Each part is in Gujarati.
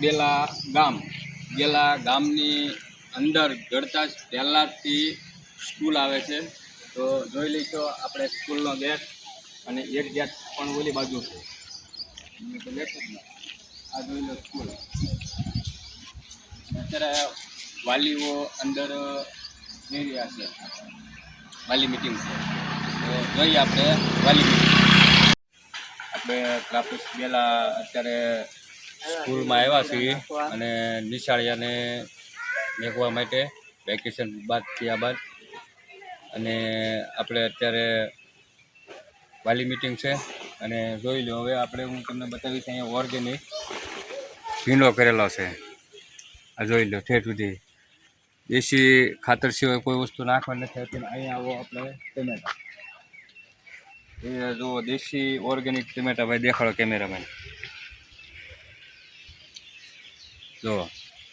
બેલા ગામ. બેલા ગામની અંદર ગળતા પહેલાંથી સ્કૂલ આવે છે. તો જોઈ લઈશું આપણે સ્કૂલનો ગેટ અને એક ગેટ પણ ઓલી બાજુ છે. આ જોઈ લો સ્કૂલ. અત્યારે વાલીઓ અંદર જઈ રહ્યા છે. વાલી મિટિંગ છે. તો જોઈએ આપણે વાલી મિટિંગ. આપણે પ્રાપ્ત બેલા અત્યારે સ્કૂલમાં આવ્યા છીએ અને નિશાળિયાને મેકવા માટે વેકેશન બાદ થયા બાદ. અને આપણે અત્યારે વાલી મિટિંગ છે અને જોઈ લો હવે આપણે હું તમને બતાવીશ અહીંયા ઓર્ગેનિક ભીંડો કરેલો છે. આ જોઈ લો ઠેઠ સુધી. દેશી ખાતર સિવાય કોઈ વસ્તુ નાખવા નથી આવતી. અહીંયા આવો આપણે ટમેટા એ જો દેશી ઓર્ગેનિક ટમેટા ભાઈ દેખાડો કેમેરામેન જો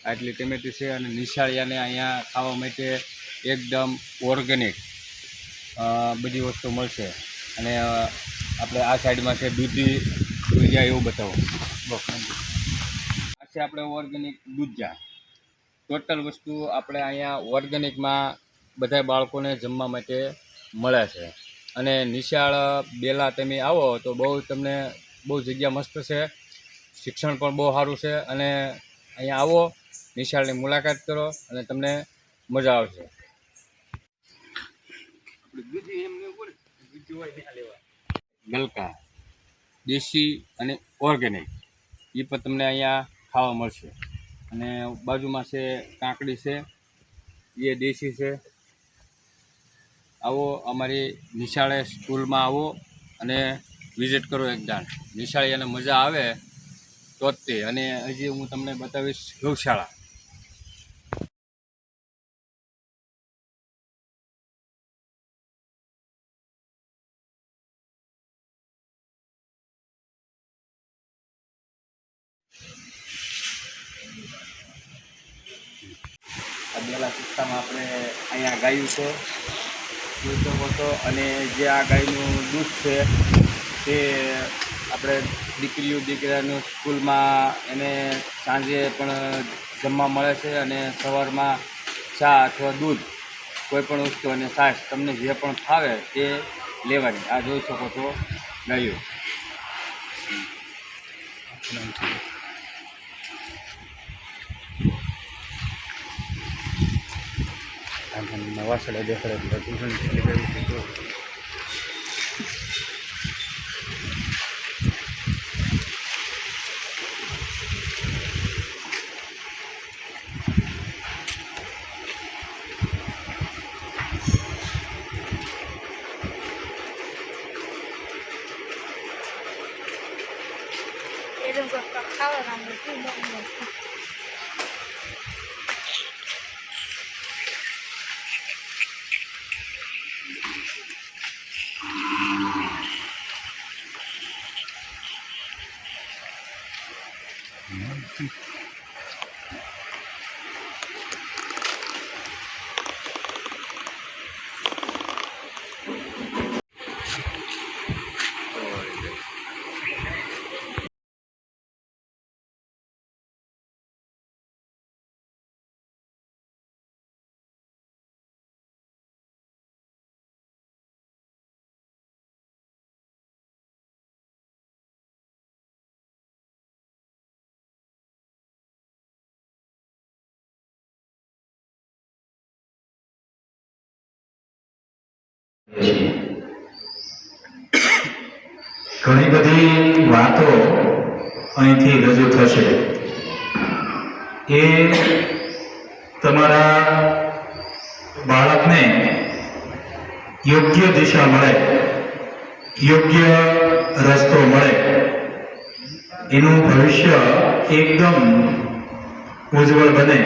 આટલી ટમેટી છે અને નિશાળિયાને અહીંયા ખાવા માટે એકદમ ઓર્ગેનિક બધી વસ્તુ મળશે. અને આપણે આ સાઈડમાં છે દૂધી દૂધિયા એવું બતાવો. આ છે આપણે ઓર્ગેનિક દૂધિયા ટોટલ વસ્તુ આપણે અહીંયા ઓર્ગેનિકમાં બધા બાળકોને જમવા માટે મળે છે. અને નિશાળ, બેલા તમે આવો તો બહુ તમને બહુ જગ્યા મસ્ત છે. શિક્ષણ પણ બહુ સારું છે અને અહીંયા આવો, નિશાળની મુલાકાત કરો અને તમને મજા આવશે. ગલકા, દેશી અને ઓર્ગેનિક, એ પણ તમને અહીંયા ખાવા મળશે. અને બાજુમાં છે કાંકડી છે, એ દેશી છે. આવો, અમારી નિશાળે સ્કૂલમાં આવો અને વિઝિટ કરો એકદમ નિશાળી અને મજા આવે તો જ તે અને હજી હું તમને બતાવીશ ગૌશાળા. બેલા કિસ્સામાં આપણે અહીંયા ગાયું છે. જોઈ હતો અને જે આ ગાયનું દૂધ છે, તે આપણે દીકરીઓ, દીકરાનું સ્કૂલમાં એને સાંજે પણ જમવા મળે છે અને સવારમાં ચા અથવા દૂધ, કોઈ પણ વસ્તુ અને છાશ તમને જે પણ ફાવે તે લેવાની. આ જોઈ શકો છો ગાયો. નવા સડે દેખાડે કોઈ ખાવાનું શું બને ઘણી બધી વાતો અહીંથી રજૂ થશે. એ તમારા બાળકને યોગ્ય દિશા મળે, યોગ્ય રસ્તો મળે, એનું ભવિષ્ય એકદમ ઉજ્જવળ બને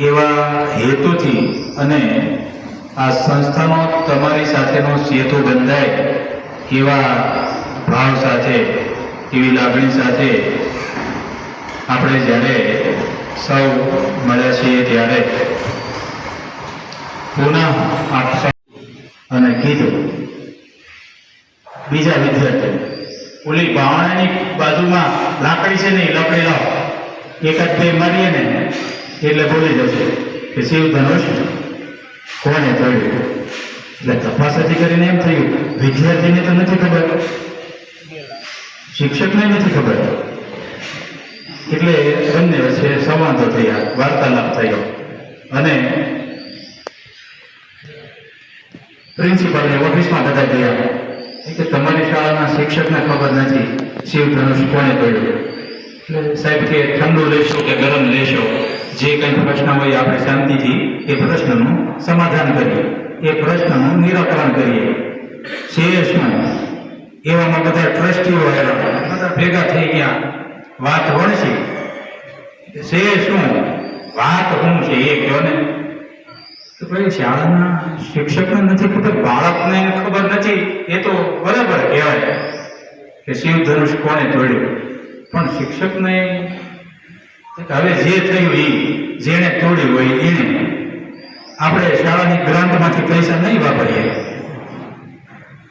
એવા હેતુથી અને આ સંસ્થાનો તમારી સાથેનો સેતુ બંધાય એવા ભાવ સાથે, એવી લાગણી સાથે આપણે જ્યારે સૌ મળ્યા છીએ ત્યારે પુનઃ આપ અને કીધું. બીજા વિદ્યાર્થીઓ ઓલી બાવણાની બાજુમાં લાકડી છે ને, લકડી એક જ બે મારીએ ને, એટલે બોલી જશે કે શિવ ધનુષ કોને તોડ્યું એટલે તપાસ અધિકારીને એમ થયું, વિદ્યાર્થીને તો નથી ખબર. શિક્ષકને નથી ખબર. એટલે બંને વચ્ચે સંવાદો થયા, વાર્તાલાપ થયો. અને પ્રિન્સિપાલને ઓફિસમાં બધા ગયા કે તમારી શાળાના શિક્ષકને ખબર નથી શિવ ધનુષ કોણે તોડ્યું એટલે સાહેબ કે ઠંડુ લેશો કે ગરમ લેશો? જે કંઈ પ્રશ્ન હોય આપણે શાંતિથી એ પ્રશ્નનું સમાધાન કરીએ. એ પ્રશ્નનું નિરાકરણ કરીએ. શેષમાં એવામાં બધા ટ્રસ્ટીઓ આવ્યા બધા ભેગા થઈ ગયા. વાત વણસી છે? શું વાત શું છે એ કહો ને. તો ભાઈ શાળાના શિક્ષકને નથી ખબર, બાળકને ખબર નથી. એ તો બરાબર કહેવાય. કે શિવ ધનુષ કોને તોડ્યું? પણ શિક્ષકને હવે જે થયું એ જેણે તોડ્યું હોય એને આપણે શાળાની ગ્રાન્ટમાંથી પૈસા નહીં વાપરીએ.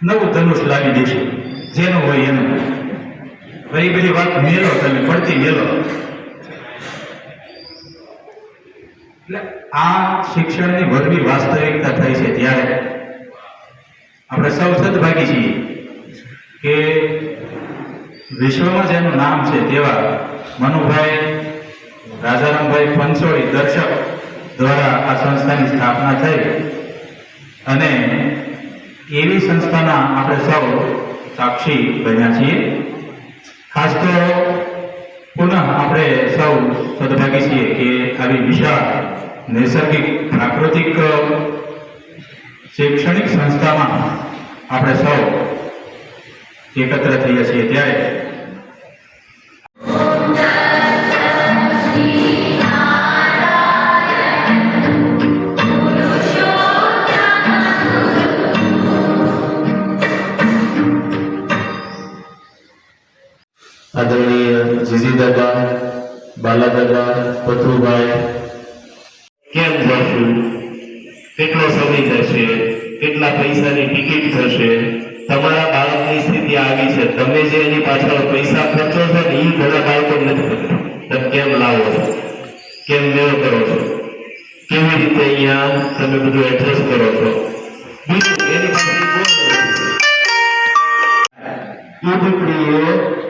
નવું ધનુષ લાવી દઈશું, જેનું હોય એનું. હવે બધી વાત મેલો, તમે પડતી મેલો. એટલે આ શિક્ષણની વડવી વાસ્તવિકતા થઈ છે ત્યારે આપણે સૌ સદભાગી છીએ કે વિશ્વમાં જેનું નામ છે તેવા મનુભાઈ રાજારામભાઈ પંચોળી દર્શક દ્વારા આ સંસ્થાની સ્થાપના થઈ. અને એવી સંસ્થાના આપણે સૌ સાક્ષી બન્યા છીએ. ખાસ તો પુનઃ આપણે સૌ સદભાગી છીએ કે આવી વિશાળ, નૈસર્ગિક, પ્રાકૃતિક, શૈક્ષણિક સંસ્થામાં આપણે સૌ એકત્ર થઈએ છીએ. ત્યારે આદરણીય જીજી દરબાર બાલા દરબાર પથુભાઈ કેમ જશું? કેટલો સમય જશે કેટલા પૈસાની ટિકિટ થશે? તમારા બાળકની સ્થિતિ આવી છે. તમે જે એની પાછળ પૈસા ખર્ચો છો ને એ બધા બાળકો નથી તમે કેમ લાવો કેમ મેળો કરો છો? કેવી રીતે અહીંયા તમે બધું એડજસ્ટ કરો છો? બીજું, એની પાસે કોણ એ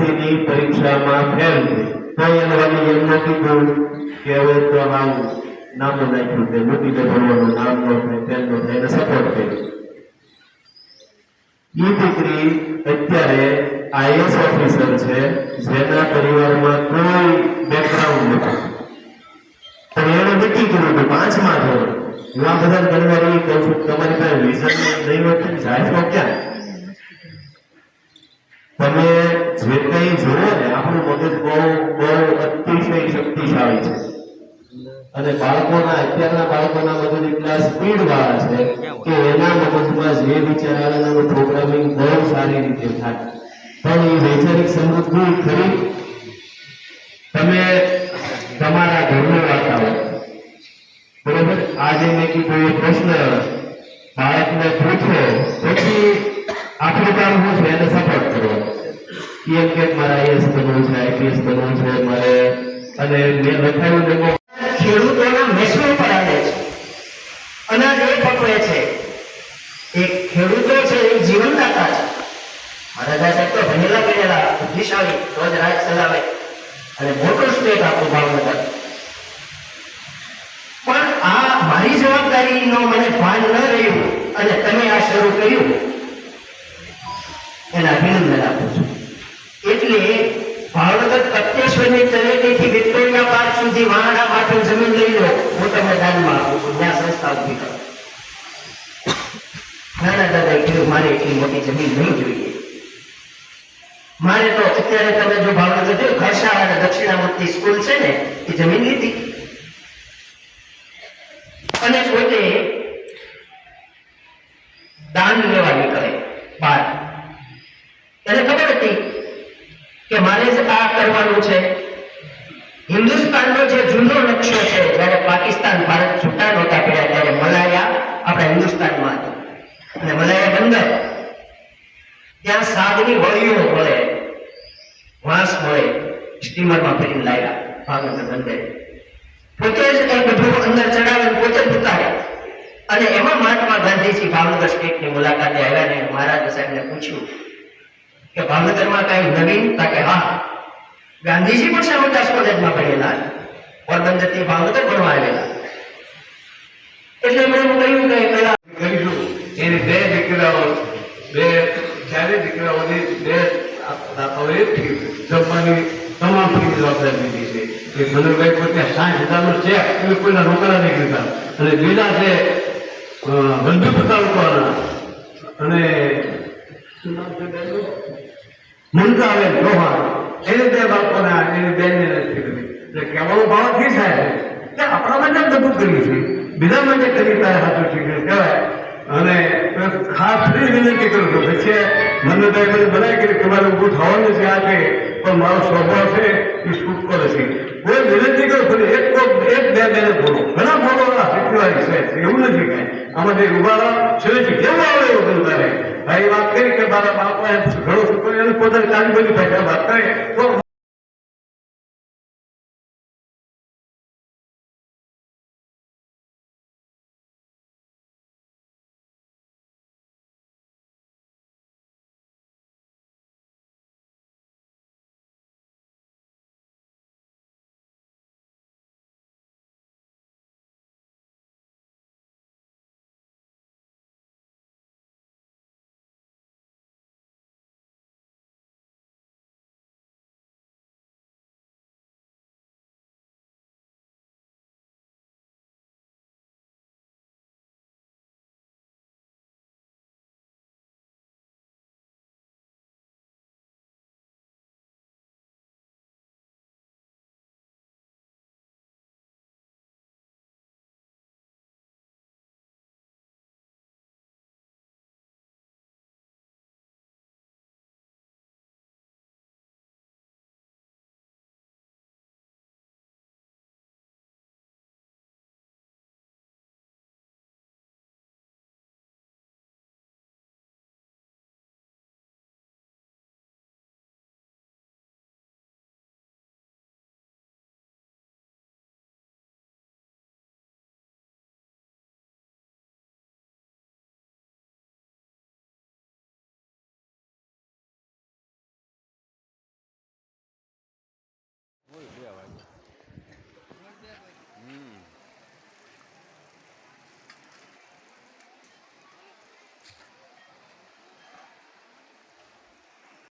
ની પરીક્ષામાં ફેલ જેના પરિવારમાં કોઈ બેકગ્રાઉન્ડ નથી. પણ એને નક્કી કર્યું કે પાંચમા ધોરણ. આ બધા ઘણી કહું છું તમારી પાસે વિઝન નહીં હોય જાય ક્યાં? તમે જે કંઈ જુઓ ને, આપણું મગજ બહુ બહુ અતિશય શક્તિશાળી છે. અને બાળકોના, અત્યારના બાળકોના મગજ એટલા સ્પીડ વાળા છે કે એના મગજમાં જે વિચાર આવે એનું પ્રોગ્રામિંગ બહુ સારી રીતે થાય. પણ એ વૈચારિક સમૃદ્ધિ ખરી? એમ કે મારે આઈએસ બનવું છે આઈપીએસ બનવું છે મારે. અને મેં લખાયું ડેમો ખેડૂતોના મેસો પર આવે છે. અનાજ એ પકવે છે. એ ખેડૂતો છે, એ જીવનદાતા છે. દાદા સાહેબ તો ભણેલા ગણેલા બુદ્ધિશાળી રોજ રાજ ચલાવે. અને મોટો સ્ટેટ આપણું ભાવનગર. પણ આ મારી જવાબદારીનો મને ભાન ન રહ્યું, અને તમે આ શરૂ કર્યું. એના અભિનંદન આપું છું. એટલે ભાવનગર કીધું, મારે તો અત્યારે તમે જો ભાવનગર જોયું, ઘરશાળા અને દક્ષિણામૂર્તિ સ્કૂલ છે ને, એ જમીન લીધી. અને પોતે દાન લેવા નીકળે બાર એને ખબર કે મારે જ આ કરવાનું છે. હિન્દુસ્તાનનો જે જૂનો નકશો છે, જ્યારે પાકિસ્તાન, ભારત છૂટા નહોતા પડ્યા, ત્યારે મલાયા આપણા હિન્દુસ્તાનમાં હતી. અને મલાયા બંદર, ત્યાં સાગની વળીઓ મળે વાંસ મળે સ્ટીમરમાં ફરીને લાવ્યા ભાવનગર બંદરે. પોતે જ એ બધું અંદર ચડાવીને પોતે જ ઉતારે અને એમાં મહાત્મા ગાંધીજી ભાવનગર સ્ટેટની મુલાકાતે આવ્યા ને મહારાજ સાહેબને પૂછ્યું કે ભાવનગરમાં કઈ નવીનતા કે, હા. ગાંધીજી પણ સામંતાસ કોલેજમાં ભણેલા. પોરબંદરથી ભાવનગર ભણવા આવેલા. એટલે એમણે એમ કહ્યું કે પેલા કરીશું એને બે દીકરાઓ, બે, ચારે દીકરાઓને બે તમામ ફી લીધી છે. કે પોતે સાઠ હજારનો એ કોઈના રોકડા નહીં અને બીજા છે બંધુ તાલુકાના અને શું લોહા છે એને બે બાળકોના એની બેનને નથી કરી એટલે કહેવાનો ભાવ થાય છે કે આપણા માટે બધું કર્યું છે બીજા માટે કરી તારે હાથું શીખ્યું કહેવાય. અને ખાસ ફરી વિનંતી કરું છું. પછી મને તો મને બનાવી કે તમારે ઊભું થવાનું છે આ છે પણ મારો સ્વભાવ છે એ કરે છે કોઈ વિનંતી કરું ફરી એક એક બે બેને બોલો. ઘણા બોલો શીખવાડી છે. એવું નથી કાંઈ. આમાં જે ઊભા છેલ્લેથી કેવું આવે એવું તારે. ભાઈ વાત કરી કે મારા બાપા ઘણું પોતાની બધી ભાષા વાત કરે. તો